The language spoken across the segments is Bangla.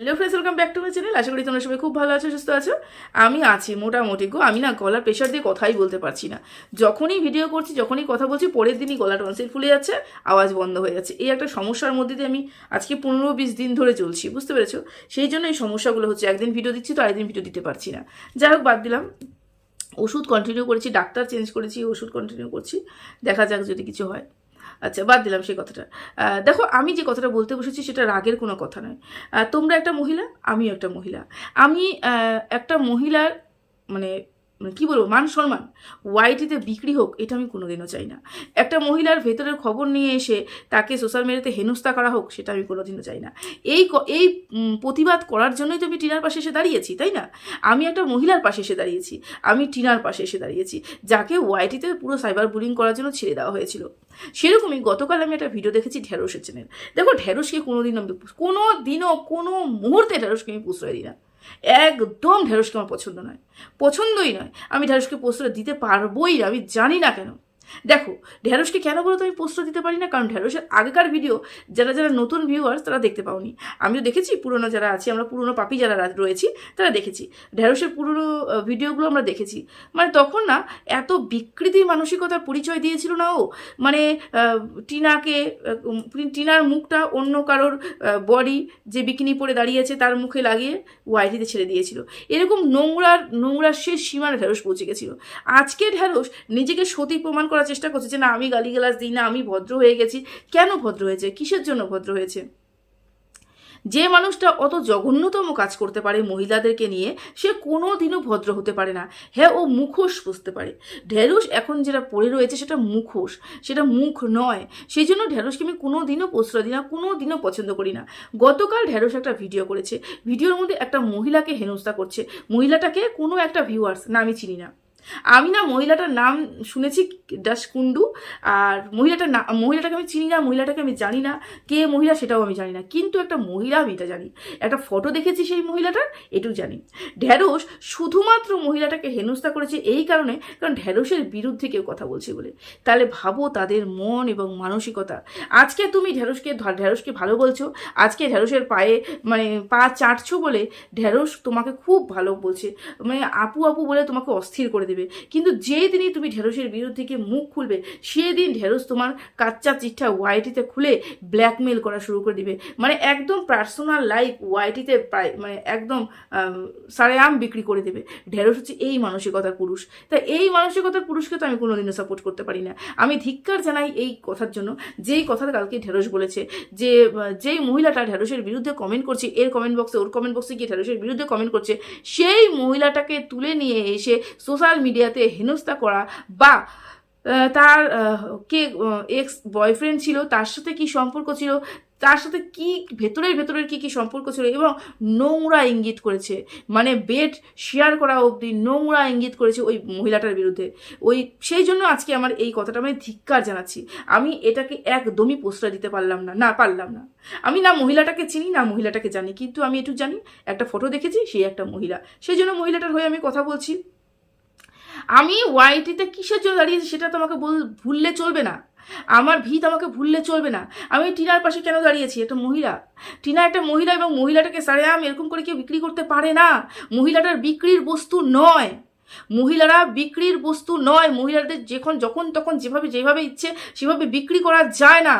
Hello friends welcome back to my channel আশা করি তোমরা সবাই খুব ভালো আছো, সুস্থ আছো। আমি আছি মোটামুটি গো। আমি না গলার প্রেশার দিয়ে কথাই বলতে পারছি না। যখনই ভিডিও করছি, যখনই কথা বলছি, পরের দিনই গলা টনসিল ফুলে যাচ্ছে, আওয়াজ বন্ধ হয়ে যাচ্ছে। এই একটা সমস্যার মধ্যে দিয়ে আমি আজকে পনেরো বিশ দিন ধরে চলছি, বুঝতে পেরেছ? সেই জন্য এই সমস্যাগুলো হচ্ছে, একদিন ভিডিও দিচ্ছি তো আরেকদিন ভিডিও দিতে পারছি না। যাই হোক, বাদ দিলাম। ওষুধ কন্টিনিউ করেছি, ডাক্তার চেঞ্জ করেছি, ওষুধ কন্টিনিউ করছি। দেখা যাক যদি কিছু হয়। আচ্ছা বাদ দিলাম সেই কথাটা। দেখো, আমি যে কথাটা বলতে বসেছি সেটা রাগের কোনো কথা নয়। তোমরা একটা মহিলা, আমিও একটা মহিলা। আমি একটা মহিলার মানে মানে কী বলব, মান সম্মান ওয়াইটিতে বিক্রি হোক, এটা আমি কোনোদিনও চাই না। একটা মহিলার ভেতরের খবর নিয়ে এসে তাকে সোশ্যাল মিডিয়াতে হেনস্থা করা হোক, সেটা আমি কোনোদিনও চাই না। এই এই প্রতিবাদ করার জন্যই তো আমি টিনার পাশে এসে দাঁড়িয়েছি, তাই না? আমি একটা মহিলার পাশে এসে দাঁড়িয়েছি, আমি টিনার পাশে এসে দাঁড়িয়েছি, যাকে ওয়াইটিতে পুরো সাইবার বুলিং করার জন্য ছেড়ে দেওয়া হয়েছিল। সেরকমই গতকাল আমি একটা ভিডিও দেখেছি ঢেঁড়সের চ্যানেল দেখো, ঢেঁড়সকে কোনোদিন আমি কোনো দিনও কোনো মুহূর্তে ঢেঁড়সকে আমি প্রশ্রয় দিই না। একদম ঢেঁড়সকে আমার পছন্দ নয়। পছন্দই নয়। আমি ঢেঁড়সকে পোস্তটা দিতে পারবোই না, আমি জানি না কেন। দেখো ঢেঁড়সকে কেন বলো তো আমি প্রশ্রয় দিতে পারি না? কারণ ঢেঁড়সের আগেকার ভিডিও যারা যারা নতুন ভিউয়ার্স তারা দেখতে পাওনি। আমিও দেখেছি, পুরনো যারা আছি, আমরা পুরনো পাপি যারা রয়েছি, তারা দেখেছি। ঢেঁড়সের পুরনো ভিডিওগুলো আমরা দেখেছি। মানে তখন না, এত বিকৃতি মানসিকতার পরিচয় দিয়েছিল না ও। মানে টিনাকে টিনার মুখটা অন্য কারোর বডি যে বিকিনি পরে দাঁড়িয়েছে তার মুখে লাগিয়ে ওয়াইটিতে ছেড়ে দিয়েছিল। এরকম নোংরার নোংরার শেষ সীমার ঢেঁড়স পৌঁছে গেছিল। আজকে ঢেঁড়স নিজেকে সতী প্রমাণ করার চেষ্টা করছে যে, না, আমি গালিগালাজ দিই না, আমি ভদ্র হয়ে গেছি। কেন ভদ্র হয়েছে? কিসের জন্য ভদ্র হয়েছে? যে মানুষটা অত জঘন্যতম কাজ করতে পারে মহিলাদেরকে নিয়ে, সে কোনো দিনও ভদ্র হতে পারে না। হ্যাঁ ও মুখোশ বুঝতে পারে। ঢেঁড়স এখন যেটা পড়ে রয়েছে সেটা মুখোশ, সেটা মুখ নয়। সেই জন্য ঢেঁড়সকে আমি কোনো দিনও প্রশ্রয় দিই না কোনো দিনও পছন্দ করি না। গতকাল ঢেঁড়স একটা ভিডিও করেছে। ভিডিওর মধ্যে একটা মহিলাকে হেনস্থা করছে। মহিলাটাকে কোনো একটা ভিউয়ার্স না, আমি চিনি না। আমি না মহিলাটার নাম শুনেছি দাস কুন্ডু আর মহিলাটার না, মহিলাটাকে আমি চিনি না, মহিলাটাকে আমি জানি না, কে মহিলা সেটাও আমি জানি না। কিন্তু একটা মহিলা আমি এটা জানি। একটা ফটো দেখেছি সেই মহিলাটার, এটুকু জানি। ঢ্যাঁড়স শুধুমাত্র মহিলাটাকে হেনস্থা করেছে এই কারণে, কারণ ঢ্যাঁড়সের বিরুদ্ধে কেউ কথা বলছে বলে। তাহলে ভাবো তাদের মন এবং মানসিকতা। আজকে তুমি ঢ্যাঁড়সকে ঢ্যাঁড়সকে ভালো বলছো, আজকে ঢ্যাঁড়সের পায়ে মানে পা চাটছো বলে ঢ্যাঁড়স তোমাকে খুব ভালো বলছে। মানে আপু আপু বলে তোমাকে অস্থির করে দেবে। কিন্তু যেই দিনই তুমি ঢেঁড়সের বিরুদ্ধে গিয়ে মুখ খুলবে, সেদিন ঢেঁড়স তোমার কাচ্চা চিঠা ওয়াইটিতে খুলে ব্ল্যাকমেল করা শুরু করে দিবে। মানে একদম পার্সোনাল লাইফ ওয়াইটিতে প্রায় মানে একদম সারেআম বিক্রি করে দেবে। ঢেঁড়স হচ্ছে এই মানসিকতার পুরুষ। তা এই মানসিকতার পুরুষকে তো আমি কোনোদিনও সাপোর্ট করতে পারি না। আমি ধিক্কার জানাই এই কথার জন্য। যেই কথাটা কালকে ঢেঁড়স বলেছে, যে, যেই মহিলাটা ঢেঁড়সের বিরুদ্ধে কমেন্ট করছে, এর কমেন্ট বক্সে ওর কমেন্ট বক্সে গিয়ে ঢেঁড়সের বিরুদ্ধে কমেন্ট করছে, সেই মহিলাটাকে তুলে নিয়ে এসে সোশ্যাল মিডিয়াতে হেনস্থা করা বা তার কে এক্স বয়ফ্রেন্ড ছিল, তার সাথে কি সম্পর্ক ছিল, তার সাথে কি, ভেতরের ভেতরের কি কি সম্পর্ক ছিল এবং নোংরা ইঙ্গিত করেছে। মানে বেড শেয়ার করা অবধি নোংরা ইঙ্গিত করেছে ওই মহিলাটার বিরুদ্ধে। ওই, সেই জন্য আজকে আমার এই কথাটা আমি ধিক্কার জানাচ্ছি। আমি এটাকে একদমই প্রশ্রয় দিতে পারলাম না না পারলাম না। আমি না মহিলাটাকে চিনি, না মহিলাটাকে জানি, কিন্তু আমি একটু জানি, একটা ফটো দেখেছি, সেই একটা মহিলা। সেই জন্য মহিলাটার হয়ে আমি কথা বলছি। আমি ওয়াইটিতে কিসের জন্য দাঁড়িয়েছি সেটা তোমাকে বল ভুললে চলবে না। আমার ভিত আমাকে ভুললে চলবে না। আমি টিনার পাশে কেন দাঁড়িয়েছি? একটা মহিলা। টিনা একটা মহিলা এবং মহিলাটাকে সারেআম এরকম করে কেউ বিক্রি করতে পারে না। মহিলাটার বিক্রির বস্তু নয়। মহিলারা বিক্রির বস্তু নয়। মহিলাদের যখন যখন তখন যেভাবে যেভাবে ইচ্ছে সেভাবে বিক্রি করা যায় না।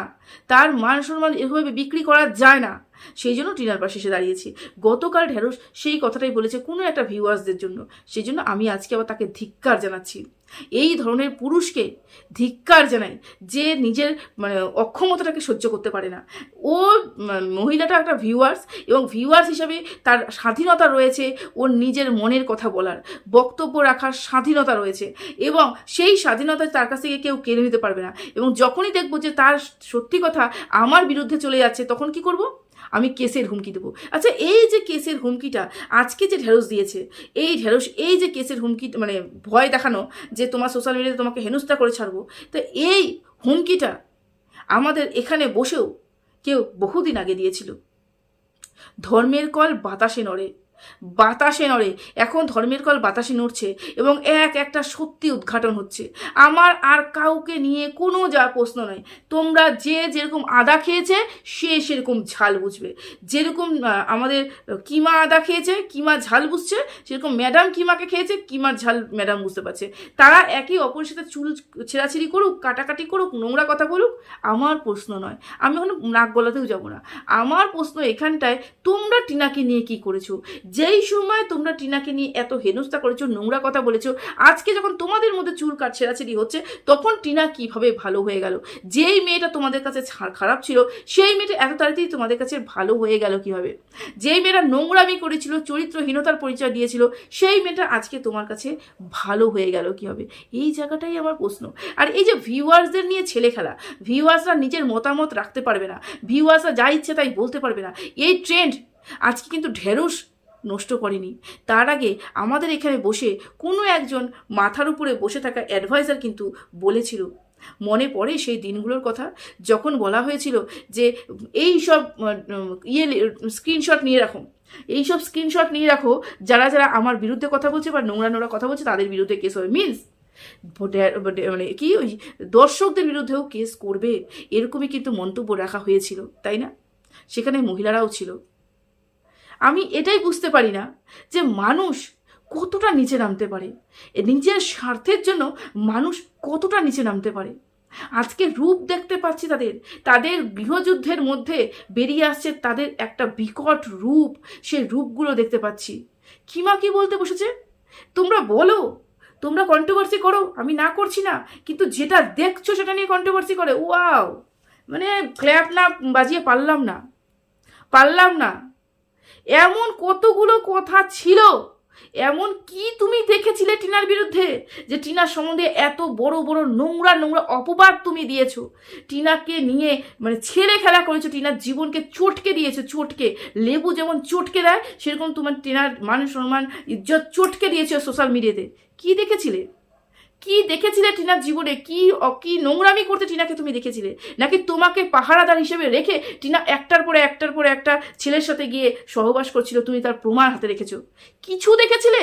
তার মান সম্মান এভাবে বিক্রি করা যায় না। সেই জন্য টিনার পাশে এসে দাঁড়িয়েছি। গতকাল ঢেঁড়স সেই কথাটাই বলেছে কোনো একটা ভিউয়ার্সদের জন্য। সেই জন্য আমি আজকে আবার তাকে ধিক্কার জানাচ্ছি। এই ধরনের পুরুষকে ধিক্কার জানাই যে নিজের মানে অক্ষমতাটাকে সহ্য করতে পারে না। ও মহিলাটা একটা ভিউয়ার্স এবং ভিউয়ার্স হিসাবে তার স্বাধীনতা রয়েছে ওর নিজের মনের কথা বলার। বক্তব্য রাখার স্বাধীনতা রয়েছে এবং সেই স্বাধীনতা তার কাছ থেকে কেউ কেড়ে নিতে পারবে না। এবং যখনই দেখব যে তার সত্যি কথা আমার বিরুদ্ধে চলে যাচ্ছে, তখন কি করব? আমি কেসের হুমকি দেবো। আচ্ছা এই যে কেসের হুমকিটা আজকে যে ঢেঁড়স দিয়েছে, এই ঢেঁড়স, এই যে কেসের হুমকি মানে ভয় দেখানো যে তোমার সোশ্যাল মিডিয়াতে তোমাকে হেনস্থা করে ছাড়বো, তো এই হুমকিটা আমাদের এখানে বসেও কেউ বহুদিন আগে দিয়েছিল। ধর্মের কল বাতাসে নড়ে। বাতাসে নড়ে, এখন ধর্মের কল বাতাসে নড়ছে এবং এক একটা সত্যি উদ্ঘাটন হচ্ছে। আমার আর কাউকে নিয়ে কোনো যা প্রশ্ন নয় তোমরা যে যেরকম আদা খেয়েছে, সে সেরকম ঝাল বুঝবে। যেরকম আমাদের কিমা আদা খেয়েছে, কিমা ঝাল বুঝছে, সেরকম ম্যাডাম কিমাকে খেয়েছে, কিমার ঝাল ম্যাডাম বুঝতে পারছে। তারা একে অপরের সাথে চুল ছেঁড়াছিড়ি করুক, কাটাকাটি করুক, নোংরা কথা বলুক, আমার প্রশ্ন নয়। আমি ওখানে নাক গলাতেও যাব না। আমার প্রশ্ন এখানটায়, তোমরা টিনাকে নিয়ে কি করেছ? যেই সময় তোমরা টিনাকে নিয়ে এত হেনস্থা করেছ, নোংরা কথা বলেছ, আজকে যখন তোমাদের মধ্যে চুল কাট ছেঁড়াছিড়ি হচ্ছে, তখন টিনা কীভাবে ভালো হয়ে গেল? যেই মেয়েটা তোমাদের কাছে খারাপ ছিল, সেই মেয়েটা এত তাড়াতাড়ি তোমাদের কাছে ভালো হয়ে গেল কীভাবে? যেই মেয়েটা নোংরামি করেছিল, চরিত্রহীনতার পরিচয় দিয়েছিল, সেই মেয়েটা আজকে তোমার কাছে ভালো হয়ে গেল কীভাবে? এই জায়গাটাই আমার প্রশ্ন। আর এই যে ভিউয়ার্সদের নিয়ে ছেলে খেলা, ভিউয়ার্সরা নিজের মতামত রাখতে পারবে না, ভিউয়ার্সরা যা ইচ্ছে তাই বলতে পারবে না, এই ট্রেন্ড আজকে কিন্তু ঢেঁড়স নষ্ট করেনি। তার আগে আমাদের এখানে বসে কোনো একজন মাথার উপরে বসে থাকা অ্যাডভাইজার কিন্তু বলেছিল। মনে পড়ে সেই দিনগুলোর কথা, যখন বলা হয়েছিল যে এই সব ইয়ে স্ক্রিনশট নিয়ে রাখো। এই সব স্ক্রিনশট নিয়ে রাখো, যারা যারা আমার বিরুদ্ধে কথা বলছে বা নোংরা নোংরা কথা বলছে, তাদের বিরুদ্ধে কেস হবে। মিনস মানে কি ওই দর্শকদের বিরুদ্ধেও কেস করবে, এরকমই কিন্তু মন্তব্য রাখা হয়েছিল, তাই না? সেখানে মহিলারাও ছিল। আমি এটাই বুঝতে পারি না যে মানুষ কতটা নিচে নামতে পারে। নিজের স্বার্থের জন্য মানুষ কতটা নিচে নামতে পারে। আজকে রূপ দেখতে পাচ্ছি তাদের। তাদের গৃহযুদ্ধের মধ্যে বেরিয়ে আসছে তাদের একটা বিকট রূপ। সে রূপগুলো দেখতে পাচ্ছি। কিমা কি বলতে বসেছে? তোমরা বলো। তোমরা কন্ট্রোভার্সি করো। আমি না করছি না। কিন্তু যেটা দেখছ সেটা নিয়ে কন্ট্রোভার্সি করে। ওয়াও! মানে ক্ল্যাপ না বাজিয়ে পারলাম না। পারলাম না। এমন কতগুলো কথা ছিল? এমন কি তুমি দেখেছিলে টিনার বিরুদ্ধে? যে টিনার সম্বন্ধে এত বড় বড় নোংরা নোংরা অপবাদ তুমি দিয়েছ। টিনাকে নিয়ে মানে ছেলে খেলা করেছ, টিনার জীবনকে চটকে দিয়েছ, চটকে। লেবু যেমন চটকে দেয়, সেরকম তোমার টিনার মান সম্মান ইজ্জত চটকে দিয়েছ সোশ্যাল মিডিয়াতে কি দেখেছিলে? কি দেখেছিলে টিনার জীবনে? কি কি নোংরামি করতে টিনাকে তুমি দেখেছিলে? নাকি তোমাকে পাহারাদার হিসেবে রেখে টিনা একটার পরে একটার পরে একটা ছেলের সাথে গিয়ে সহবাস করছিল, তুমি তার প্রমাণ হাতে রেখেছো? কিছু দেখেছিলে?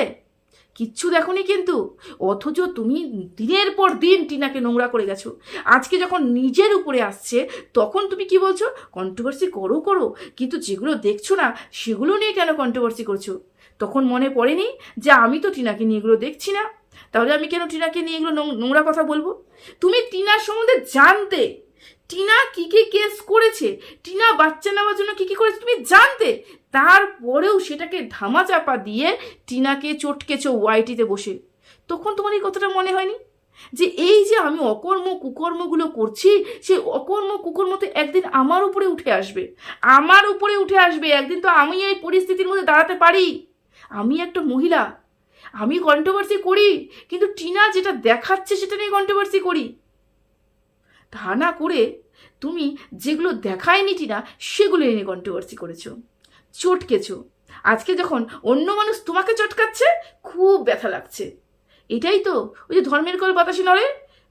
কিচ্ছু দেখোনি কিন্তু। অথচ তুমি দিনের পর দিন টিনাকে নোংরা করে গেছো। আজকে যখন নিজের উপরে আসছে, তখন তুমি কি বলছো? কন্ট্রোভার্সি করো করো। কিন্তু যেগুলো দেখছ না, সেগুলো নিয়ে কেন কন্ট্রোভার্সি করছ? তখন মনে পড়েনি যে আমি তো টিনাকে নিয়ে এগুলো দেখছি না? তাহলে আমি কেন টিনাকে নিয়ে এগুলো নোংরা কথা বলব? তুমি টিনার সম্বন্ধে জানতে। টিনা কি কি কেস করেছে? টিনা বাচ্চা নেওয়ার জন্য কি কি করেছে তুমি জানতে। তারপরেও সেটাকে ধামাচাপা দিয়ে টিনাকে চটকেছো ওয়াইটিতে বসে। তখন তোমার এই কথাটা মনে হয়নি? যে এই যে আমি অকর্ম কুকর্মগুলো করছি সেই অকর্ম কুকর্ম তো একদিন আমার উপরে উঠে আসবে। আমার উপরে উঠে আসবে। একদিন তো আমি এই পরিস্থিতির মধ্যে দাঁড়াতে পারি। আমি একটা মহিলা। আমি কন্ট্রোভার্সি করি, কিন্তু টিনা যেটা দেখাচ্ছে সেটা নিয়ে কন্ট্রোভার্সি করি। তা না করে তুমি যেগুলো দেখায়নি টিনা সেগুলো নিয়ে কন্ট্রোভার্সি করেছ, চটকেছো। আজকে যখন অন্য মানুষ তোমাকে চটকাচ্ছে, খুব ব্যথা লাগছে। এটাই তো ওই যে ধর্মের কল বাতাসে নড়ে,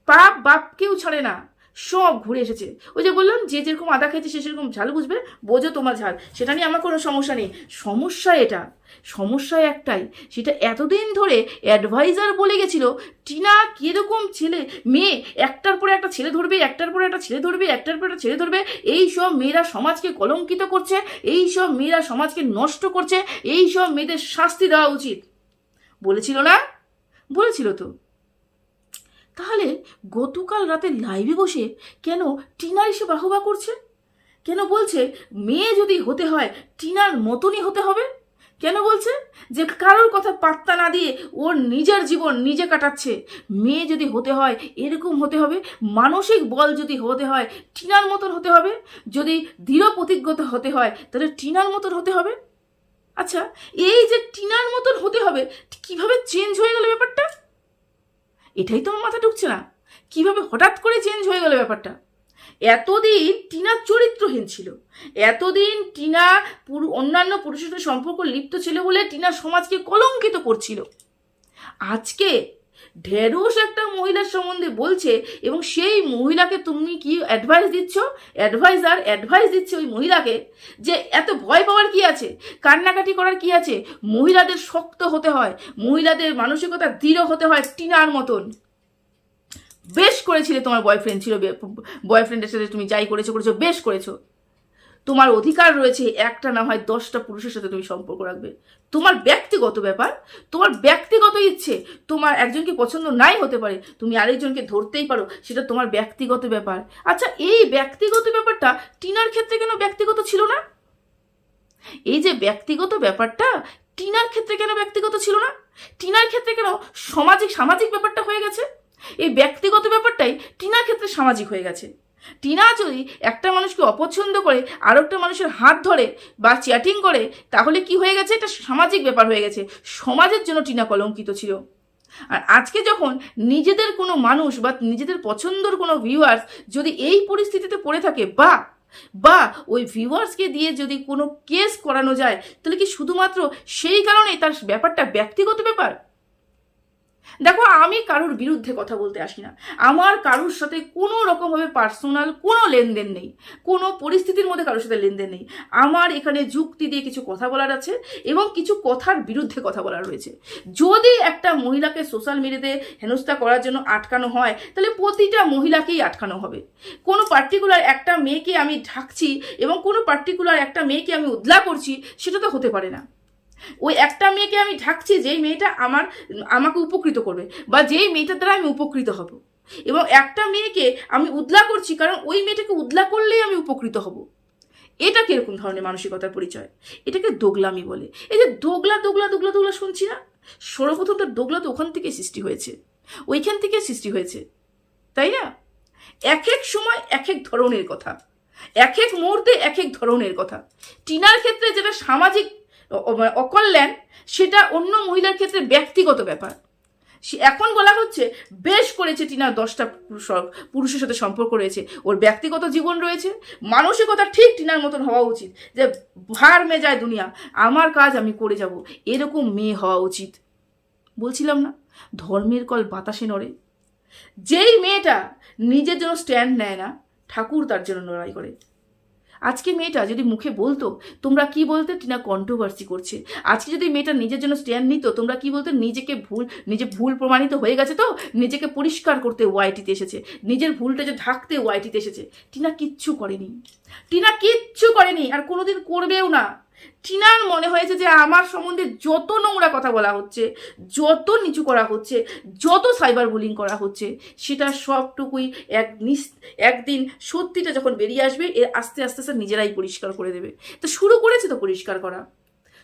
পাপ বাপ কেউ ছাড়ে না। সব ঘুরে এসেছে। ওই যে বললাম, যে যেরকম আদা খেয়েছে, সে সেরকম ঝাল বুঝবে, বোঝো তোমার ঝাল। সেটা নিয়ে আমার কোনো সমস্যা নেই। সমস্যা এটা, সমস্যা একটাই, সেটা এতদিন ধরে অ্যাডভাইজার বলে গেছিল, টিনা, কীরকম ছেলে? মেয়ে, একটার পরে একটা ছেলে ধরবে, একটার পরে একটা ছেলে ধরবে, একটার পরে একটা ছেলে ধরবে, এই সব মেয়েরা সমাজকে কলঙ্কিত করছে, এই সব মেয়েরা সমাজকে নষ্ট করছে, এই সব মেয়েদের শাস্তি দেওয়া উচিত। বলেছিল না? বলেছিল তো। তাহলে গতকাল রাতে লাইভে বসে কেন টিনার এসে বাহবা করছে? কেন বলছে মেয়ে যদি হতে হয়, টিনার মতনই হতে হবে? কেন বলছে যে কারোর কথা পাত্তা না দিয়ে ওর নিজের জীবন নিজে কাটাচ্ছে? মেয়ে যদি হতে হয়, এরকম হতে হবে, মানসিক বল যদি হতে হয়, টিনার মতন হতে হবে, যদি দৃঢ় প্রতিজ্ঞতা হতে হয়, তাহলে টিনার মতন হতে হবে? আচ্ছা এই যে টিনার মতন হতে হবে, কীভাবে চেঞ্জ হয়ে গেল ব্যাপারটা? এটাই তো আমার মাথা ঢুকছে না। কীভাবে হঠাৎ করে চেঞ্জ হয়ে গেল ব্যাপারটা? এতদিন টিনা চরিত্রহীন ছিল। এতদিন টিনা পুরু অন্যান্য পুরুষের সম্পর্ক লিপ্ত ছিল বলে টিনা সমাজকে কলঙ্কিত করছিল। আজকে ঢেরস একটা মহিলার সম্বন্ধে বলছে এবং সেই মহিলাকে তুমি কি অ্যাডভাইস দিচ্ছ? অ্যাডভাইজার অ্যাডভাইস দিচ্ছে ওই মহিলাকে যে এত ভয় পাওয়ার কি আছে? কান্নাকাটি করার কি আছে? মহিলাদের শক্ত হতে হয়, মহিলাদের মানসিকতা দৃঢ় হতে হয় টিনার মতন। বেশ করেছিলে তোমার বয়ফ্রেন্ড ছিল বয়ফ্রেন্ডের সাথে তুমি যাই করেছ করেছ, বেশ করেছ। তোমার অধিকার রয়েছে একটা না হয় দশটা পুরুষের সাথে তুমি সম্পর্ক রাখবে। তোমার ব্যক্তিগত ব্যাপার, তোমার ব্যক্তিগত ইচ্ছে, তোমার একজনকে পছন্দ নাই হতে পারে, তুমি আরেকজনকে ধরতেই পারো, সেটা তোমার ব্যক্তিগত ব্যাপার। আচ্ছা এই ব্যক্তিগত ব্যাপারটা টিনার ক্ষেত্রে কেন ব্যক্তিগত ছিল না? এই যে ব্যক্তিগত ব্যাপারটা টিনার ক্ষেত্রে কেন ব্যক্তিগত ছিল না? টিনার ক্ষেত্রে কেন সামাজিক সামাজিক ব্যাপারটা হয়ে গেছে? এই ব্যক্তিগত ব্যাপারটাই টিনার ক্ষেত্রে সামাজিক হয়ে গেছে। টিনা যদি একটা মানুষকে অপছন্দ করে আর একটা মানুষের হাত ধরে বা চ্যাটিং করে, তাহলে কি হয়ে গেছে? এটা সামাজিক ব্যাপার হয়ে গেছে। সমাজের জন্য টিনা কলঙ্কিত ছিল। আর আজকে যখন নিজেদের কোনো মানুষ বা নিজেদের পছন্দর কোনো ভিউয়ার্স যদি এই পরিস্থিতিতে পড়ে থাকে, বা বা ওই ভিউয়ার্সকে দিয়ে যদি কোনো কেস করানো যায়, তাহলে কি শুধুমাত্র সেই কারণে তার ব্যাপারটা ব্যক্তিগত ব্যাপার? দেখো, আমি কারোর বিরুদ্ধে কথা বলতে আসি না। আমার কারোর সাথে কোনো রকমভাবে পার্সোনাল কোনো লেনদেন নেই। কোনো পরিস্থিতির মধ্যে কারোর সাথে লেনদেন নেই। আমার এখানে যুক্তি দিয়ে কিছু কথা বলার আছে এবং কিছু কথার বিরুদ্ধে কথা বলার রয়েছে। যদি একটা মহিলাকে সোশ্যাল মিডিয়াতে হেনস্থা করার জন্য আটকানো হয়, তাহলে প্রতিটা মহিলাকেই আটকানো হবে। কোনো পার্টিকুলার একটা মেয়েকে আমি ঢাকছি এবং কোনো পার্টিকুলার একটা মেয়েকে আমি উদ্লা করছি, সেটা তো হতে পারে না। ওই একটা মেয়েকে আমি ঢাকছি যেই মেয়েটা আমার, আমাকে উপকৃত করবে বা যেই মেয়েটার দ্বারা আমি উপকৃত হব। এবং একটা মেয়েকে আমি উদলা করছি কারণ ওই মেয়েটাকে উদলা করলেই আমি উপকৃত হব। এটা কীরকম ধরনের মানসিকতার পরিচয়? এটাকে দোগলামি বলে। এই যে দোগলা দোগলা দোগলা দোগলা শুনছি না? সর্বপ্রথম তার দোগলা তো ওখান থেকে সৃষ্টি হয়েছে। ওইখান থেকে সৃষ্টি হয়েছে। তাই না? এক এক সময় এক এক ধরনের কথা। এক এক মুহূর্তে এক এক ধরনের কথা। টিনার ক্ষেত্রে যেটা সামাজিক অকল্যাণ, সেটা অন্য মহিলার ক্ষেত্রে ব্যক্তিগত ব্যাপার। এখন বলা হচ্ছে, বেশ করেছে টিনা দশটা পুরুষ- পুরুষের সাথে সম্পর্ক রয়েছে, ওর ব্যক্তিগত জীবন রয়েছে, মানসিকতা ঠিক টিনার মতন হওয়া উচিত, যে ভার মে যায় দুনিয়া, আমার কাজ আমি করে যাব, এরকম মেয়ে হওয়া উচিত। বলছিলাম না, ধর্মের কল বাতাসে নড়ে। যেই মেয়েটা নিজের জন্য স্ট্যান্ড নেয় না, ঠাকুর তার জন্য লড়াই করে। আজকে মেয়েটা যদি মুখে বলতো, তোমরা কি বলতে? টিনা কন্ট্রোভার্সি করছে। আজকে যদি মেয়েটা নিজের জন্য স্ট্যান্ড নিত, তোমরা কি বলতে? নিজেকে ভুল, নিজে ভুল প্রমাণিত হয়ে গেছে তো? নিজেকে পরিষ্কার করতে ওয়াইটিতে এসেছে। নিজের ভুলটা যে ঢাকতে ওয়াইটিতে এসেছে। টিনা কিচ্ছু করেনি। টিনা কিচ্ছু করেনি। আর কোনোদিন করবেও না। টিনার মনে হয়েছে যে আমার সম্বন্ধে যত নোংরা কথা বলা হচ্ছে, যত নিচু করা হচ্ছে, যত সাইবার বুলিং করা হচ্ছে, সেটা সবটুকুই এক নিস, একদিন সত্যিটা যখন বেরিয়ে আসবে এর আস্তে আস্তে আস্তে নিজেরাই পরিষ্কার করে দেবে। তো শুরু করেছে তো পরিষ্কার করা।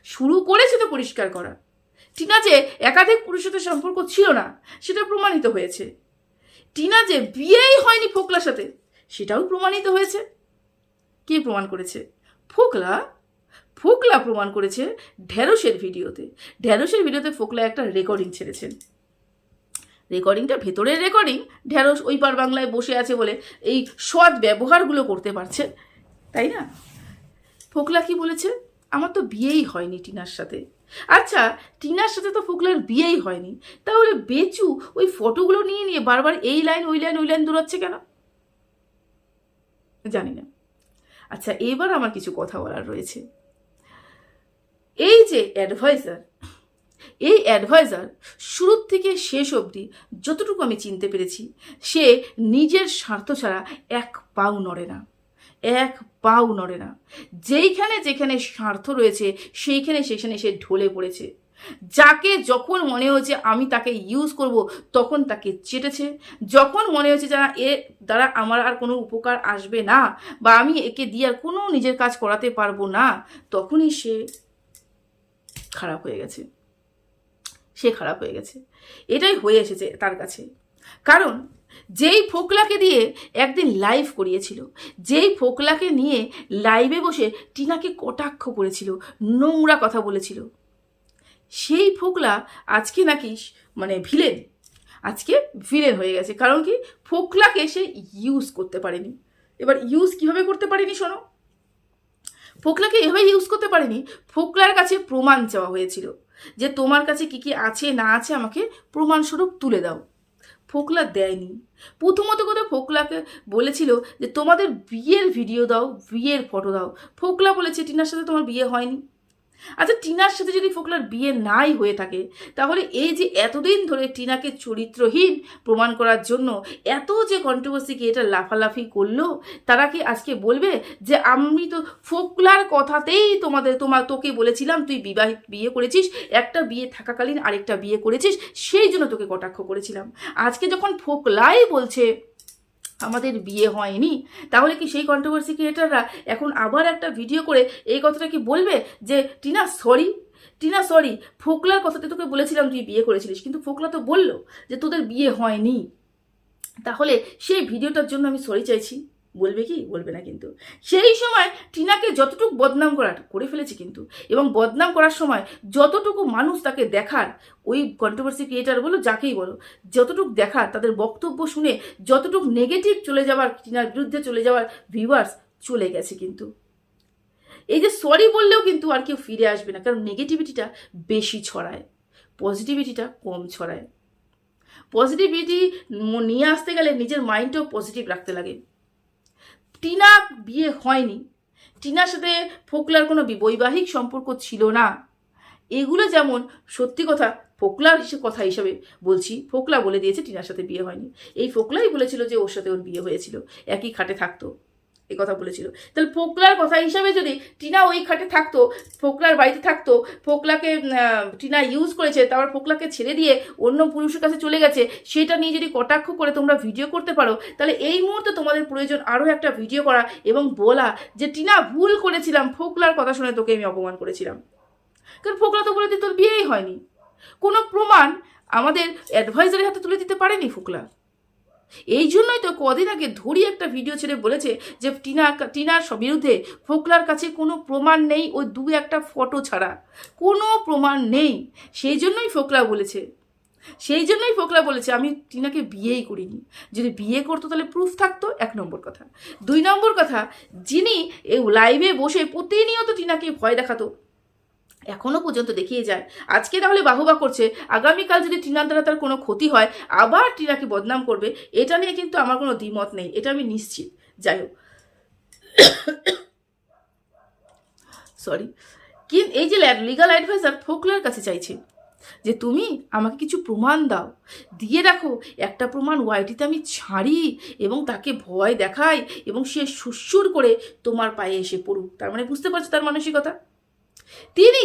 শুরু করেছে তো পরিষ্কার করা। টিনা যে একাধিক পুরুষের সম্পর্ক ছিল না, সেটা প্রমাণিত হয়েছে। টিনা যে বিয়েই হয়নি ফোকলার সাথে, সেটাও প্রমাণিত হয়েছে। কে প্রমাণ করেছে? ফোকলা? ফোকলা প্রমাণ করেছে ঢেঁড়সের ভিডিওতে। ঢেঁড়সের ভিডিওতে ফোকলা একটা রেকর্ডিং ছেড়েছেন। রেকর্ডিংটা ভেতরের রেকর্ডিং ঢেঁড়স ওই পার বাংলায় বসে আছে বলে এই সৎ ব্যবহারগুলো করতে পারছে, তাই না? ফোকলা কি বলেছে? আমার তো বিয়েই হয়নি টিনার সাথে। আচ্ছা টিনার সাথে তো ফোকলার বিয়েই হয়নি। তাহলে বেচু ওই ফটোগুলো নিয়ে নিয়ে বারবার এই লাইন ওই লাইন ওই লাইন দৌড়াচ্ছে কেন? জানি না। আচ্ছা এবার আমার কিছু কথা বলার রয়েছে। এই যে অ্যাডভাইজার এই অ্যাডভাইজার শুরুর থেকে শেষ অবধি যতটুকু আমি চিনতে পেরেছি সে নিজের স্বার্থ ছাড়া এক পাও নড়ে না এক পাও নড়ে না। যেইখানে যেখানে স্বার্থ রয়েছে সেইখানে সেখানে সে ঢলে পড়েছে। যাকে যখন মনে হয়েছে আমি তাকে ইউজ করব তখন তাকে চেটেছে। যখন মনে হয়েছে যে না, এ দ্বারা আমার আর কোনো উপকার আসবে না বা আমি একে দিয়ে আর কোনো নিজের কাজ করাতে পারব না তখনই সে খারাপ হয়ে গেছে। সে খারাপ হয়ে গেছে। এটাই হয়ে এসেছে তার কাছে। কারণ যেই ফোকলাকে দিয়ে একদিন লাইভ করিয়েছিল, যেই ফোকলাকে নিয়ে লাইভে বসে টিনাকে কটাক্ষ করেছিল, নোংরা কথা বলেছিল, সেই ফোকলা আজকে নাকি মানে ভিলেন আজকে ভিলেন হয়ে গেছে। কারণ কি? ফোকলাকে সে ইউজ করতে পারেনি। এবার ইউজ কীভাবে করতে পারেনি শোনো? ফোকলাকে এভাবে ইউজ করতে পারেনি। ফোকলার কাছে প্রমাণ চাওয়া হয়েছিল যে তোমার কাছে কি কি আছে, না আছে আমাকে প্রমাণস্বরূপ তুলে দাও। ফোকলা দেয়নি। প্রথমত কথা ফোকলাকে বলেছিল যে তোমাদের বিয়ের ভিডিও দাও, বিয়ের ফটো দাও। ফোকলা বলেছে, টিনার সাথে তোমার বিয়ে হয়নি। আচ্ছা টিনার সাথে যদি ফোকলার বিয়ে নাই হয়ে থাকে, তাহলে এই যে এতদিন ধরে টিনাকে চরিত্রহীন প্রমাণ করার জন্য এত যে কন্ট্রোভার্সিকে এটা লাফালাফি করল, তারা কি আজকে বলবে যে, আমি তো ফোকলার কথাতেই তোমাদের তোমার তোকে বলেছিলাম, তুই বিবাহিত বিয়ে করেছিস, একটা বিয়ে থাকাকালীন আরেকটা বিয়ে করেছিস, সেই জন্য তোকে কটাক্ষ করেছিলাম। আজকে যখন ফোকলাই বলছে আমাদের বিয়ে হয়নি। তাহলে কি সেই কন্ট্রোভার্সি ক্রিয়েটাররা এখন আবার একটা ভিডিও করে এই কথাটা কি বলবে? যে, টিনা সরি টিনা সরি ফোকলার কথাতে তোকে বলেছিলাম তুই বিয়ে করেছিলিস, কিন্তু ফোকলা তো বলল যে তোদের বিয়ে হয়নি। তাহলে সেই ভিডিওটার জন্য আমি সরি চাইছি। বলবে কি? বলবে না কিন্তু। সেই সময় টিনাকে যতটুকু বদনাম করার করে ফেলেছে কিন্তু। এবং বদনাম করার সময় যতটুকু মানুষ তাকে দেখার, ওই কন্ট্রোভার্সি ক্রিয়েটার বলো, যাকেই বলো, যতটুকু দেখার, তাদের বক্তব্য শুনে যতটুকু নেগেটিভ চলে যাওয়ার, টিনার বিরুদ্ধে চলে যাওয়ার ভিউয়ার্স চলে গেছে কিন্তু। এই যে সরি বললেও কিন্তু আর কেউ ফিরে আসবে না, কারণ নেগেটিভিটিটা বেশি ছড়ায়। পজিটিভিটিটা কম ছড়ায়। পজিটিভিটি নিয়ে আসতে গেলে নিজের মাইন্ডটাও পজিটিভ রাখতে লাগে। টিনা বিয়ে হয়নি। টিনার সাথে ফোকলার কোনো বৈবাহিক সম্পর্ক ছিল না। এগুলো যেমন সত্যি কথা, ফোকলার হিসেবে কথা হিসাবে বলছি, ফোকলা বলে দিয়েছে টিনার সাথে বিয়ে হয়নি। এই ফোকলাই বলেছিল যে ওর সাথে ওর বিয়ে হয়েছিল। একই খাটে থাকতো। এই কথা বলেছিল। তাহলে ফোকলার কথা হিসাবে যদি টিনা ওই খাটে থাকতো, ফোকলার বাড়িতে থাকতো, ফোকলাকে টিনা ইউজ করেছে, তারপর ফোকলাকে ছেড়ে দিয়ে অন্য পুরুষের কাছে চলে গেছে, সেটা নিয়ে যদি কটাক্ষ করে তোমরা ভিডিও করতে পারো, তাহলে এই মুহূর্তে তোমাদের প্রয়োজন আরও একটা ভিডিও করা এবং বলা যে, টিনা, ভুল করেছিলাম, ফোকলার কথা শুনে তোকে আমি অপমান করেছিলাম। কারণ ফোকলা তো বলে তোর বিয়েই হয়নি। কোনো প্রমাণ আমাদের অ্যাডভাইজারের হাতে তুলে দিতে পারেনি ফোকলা। এই জন্যই তো কদিন আগে ধরি একটা ভিডিও ছেড়ে বলেছে যে টিনা, টিনার বিরুদ্ধে ফোকলার কাছে কোনো প্রমাণ নেই, ওই দু একটা ফটো ছাড়া। কোনো প্রমাণ নেই। সেই জন্যই ফোকলা বলেছে। সেই জন্যই ফোকলা বলেছে, আমি টিনাকে বিয়েই করিনি। যদি বিয়ে করতো তাহলে প্রুফ থাকতো, এক নম্বর কথা। দুই নম্বর কথা, যিনি লাইভে বসে প্রতিনিয়ত টিনাকে ভয় দেখাতো এখনও পর্যন্ত দেখিয়ে যায়। আজকে তাহলে বাহুবা করছে, আগামীকাল যদি টিনার দ্বারা তার কোনো ক্ষতি হয়, আবার টিনাকে বদনাম করবে, এটা নিয়ে কিন্তু আমার কোনো দ্বিমত নেই, এটা আমি নিশ্চিত। যাই হোক। সরি কিন্তু এই যে লিগাল অ্যাডভাইজার ফোকলার কাছে চাইছে যে, তুমি আমাকে কিছু প্রমাণ দাও। দিয়ে রাখো, একটা প্রমাণ ওয়াইটিতে আমি ছাড়ি এবং তাকে ভয় দেখাই এবং সে সুসুর করে তোমার পায়ে এসে পড়ুক। তার মানে বুঝতে পারছ তার মানসিকতা? তিনি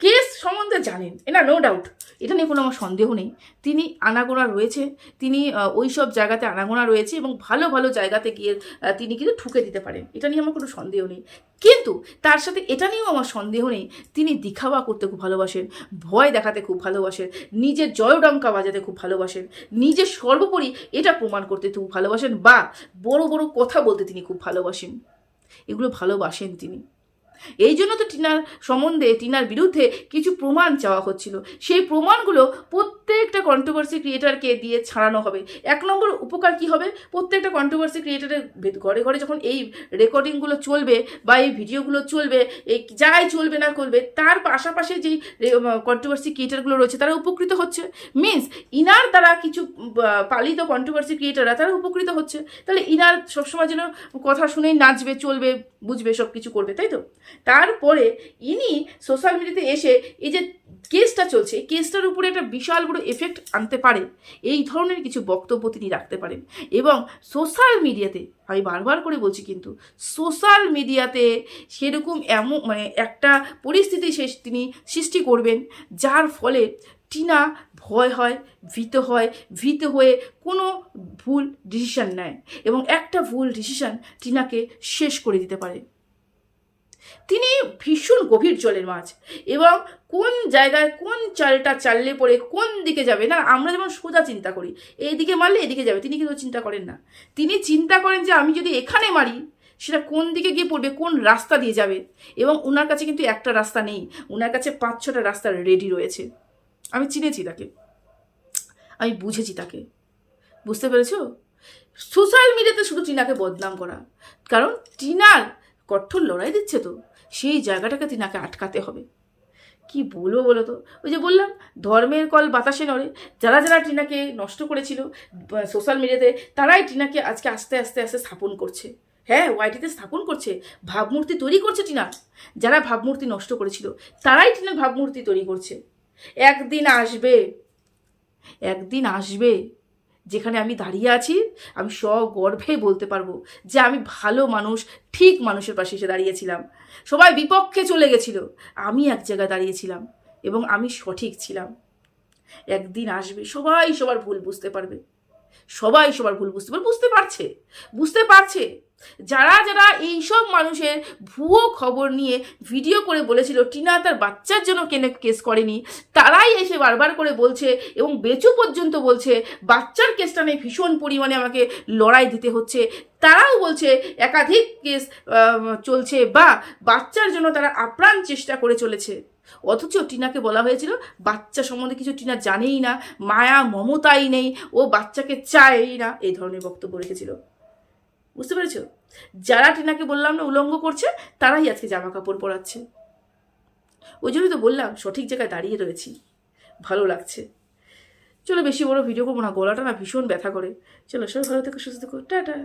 কেস সম্বন্ধে জানেন না নো ডাউট এটা নিয়ে কোনো আমার সন্দেহ নেই। তিনি আনাগোনা রয়েছে, তিনি ওই সব জায়গাতে আনাগোনা রয়েছে এবং ভালো ভালো জায়গাতে গিয়ে তিনি কিন্তু ঠুকে দিতে পারেন। এটা নিয়ে আমার কোনো সন্দেহ নেই। কিন্তু তার সাথে এটা নিয়েও আমার সন্দেহ নেই, তিনি দিখাওয়া করতে খুব ভালোবাসেন, ভয় দেখাতে খুব ভালোবাসেন, নিজের জয়ডঙ্কা বাজাতে খুব ভালোবাসেন, নিজের সর্বোপরি এটা প্রমাণ করতে খুব ভালোবাসেন বা বড় বড় কথা বলতে তিনি খুব ভালোবাসেন। এগুলো ভালোবাসেন তিনি। এই জন্য তো টিনার সম্বন্ধে, টিনার বিরুদ্ধে কিছু প্রমাণ চাওয়া হচ্ছিল। সেই প্রমাণগুলো প্রত্যেকটা কন্ট্রোভার্সি ক্রিয়েটারকে দিয়ে ছাড়ানো হবে। এক নম্বর উপকার কি হবে? প্রত্যেকটা কন্ট্রোভার্সি ক্রিয়েটারের ঘরে ঘরে যখন এই রেকর্ডিংগুলো চলবে বা এই ভিডিওগুলো চলবে, এই যাই চলবে না করবে, তার পাশাপাশি যেই কন্ট্রোভার্সি ক্রিয়েটারগুলো রয়েছে, তারা উপকৃত হচ্ছে। মিন্স ইনার দ্বারা কিছু পালিত কন্ট্রোভার্সি ক্রিয়েটাররা তারা উপকৃত হচ্ছে। তাহলে ইনার সবসময় যেন কথা শুনেই নাচবে, চলবে বুঝবে সব কিছু করবে, তাই তো? তারপরে ইনি সোশ্যাল মিডিয়াতে এসে এই যে কেসটা চলছে কেসটার উপরে একটা বিশাল বড় এফেক্ট আনতে পারে। এই ধরনের কিছু বক্তব্য তিনি রাখতে পারেন। এবং সোশ্যাল মিডিয়াতে আমি বারবার করে বলছি কিন্তু সোশ্যাল মিডিয়াতে সেরকম এমন মানে একটা পরিস্থিতি সে, তিনি সৃষ্টি করবেন, যার ফলে টিনা ভয় হয়, ভীত হয়, ভীত হয়ে কোনো ভুল ডিসিশন নেয় এবং একটা ভুল ডিসিশন টিনাকে শেষ করে দিতে পারে। তিনি ভীষণ গভীর জলের মাছ এবং কোন জায়গায় কোন চালটা চাললে পরে কোন দিকে যাবে না, আমরা যেমন সোজা চিন্তা করি, এইদিকে মারলে এদিকে যাবে, তিনি কিন্তু চিন্তা করেন না। তিনি চিন্তা করেন যে আমি যদি এখানে মারি, সেটা কোন দিকে গিয়ে পড়বে, কোন রাস্তা দিয়ে যাবে এবং ওনার কাছে কিন্তু একটা রাস্তা নেই ওনার কাছে পাঁচ ছটা রাস্তা রেডি রয়েছে। আমি চিনেছি তাকে। আমি বুঝেছি তাকে। বুঝতে পেরেছ? সোশ্যাল মিডিয়াতে শুধু টিনাকে বদনাম করা। কারণ টিনার কঠোর লড়াই দিচ্ছে তো, সেই জায়গাটাকে টিনাকে আটকাতে হবে। কি বলব বলো তো? ওই যে বললাম, ধর্মের কল বাতাসে নড়ে। যারা যারা টিনাকে নষ্ট করেছিল সোশ্যাল মিডিয়াতে, তারাই টিনাকে আজকে আস্তে আস্তে আস্তে স্থাপন করছে। হ্যাঁ ওয়াইটিতে স্থাপন করছে, ভাবমূর্তি তৈরি করছে টিনা। যারা ভাবমূর্তি নষ্ট করেছিল, তারাই টিনার ভাবমূর্তি তৈরি করছে। একদিন আসবে একদিন আসবে, যেখানে আমি দাঁড়িয়ে আছি, আমি স্বগর্ভে বলতে পারব যে আমি ভালো মানুষ, ঠিক মানুষের পাশে এসে দাঁড়িয়েছিলাম। সবাই বিপক্ষে চলে গেছিল, আমি এক জায়গায় দাঁড়িয়েছিলাম এবং আমি সঠিক ছিলাম। একদিন আসবে, সবাই সবার ভুল বুঝতে পারবে। সবাই সবার ভুল বুঝতে পারবে বুঝতে পারছে বুঝতে পারছে। যারা যারা এইসব মানুষের ভুয়ো খবর নিয়ে ভিডিও করে বলেছিল টিনা তার বাচ্চার জন্য কেন কেস করেনি, তারাই এসে বারবার করে বলছে এবং বেচু পর্যন্ত বলছে, বাচ্চার কেসটা নিয়ে ভীষণ পরিমাণে আমাকে লড়াই দিতে হচ্ছে। তারাও বলছে একাধিক কেস চলছে বা বাচ্চার জন্য তারা আপ্রাণ চেষ্টা করে চলেছে। অথচ টিনাকে বলা হয়েছিল, বাচ্চা সম্বন্ধে কিছু টিনা জানেই না, মায়া মমতাই নেই, ও বাচ্চাকে চায়ই না, এই ধরনের বক্তব্য রেখেছিল। বুঝতে পেরেছ? যারা টিনাকে বললাম না উলঙ্গ করছে, তারাই আজকে জামা কাপড় পরাচ্ছে। ওই জন্যই তো বললাম, সঠিক জায়গায় দাঁড়িয়ে রয়েছি। ভালো লাগছে। চলো বেশি বড় ভিডিও করব না, গলাটা না ভীষণ ব্যথা করে। চলো সবাই ভালো থেকো, সুস্থ থেকো। টাটা।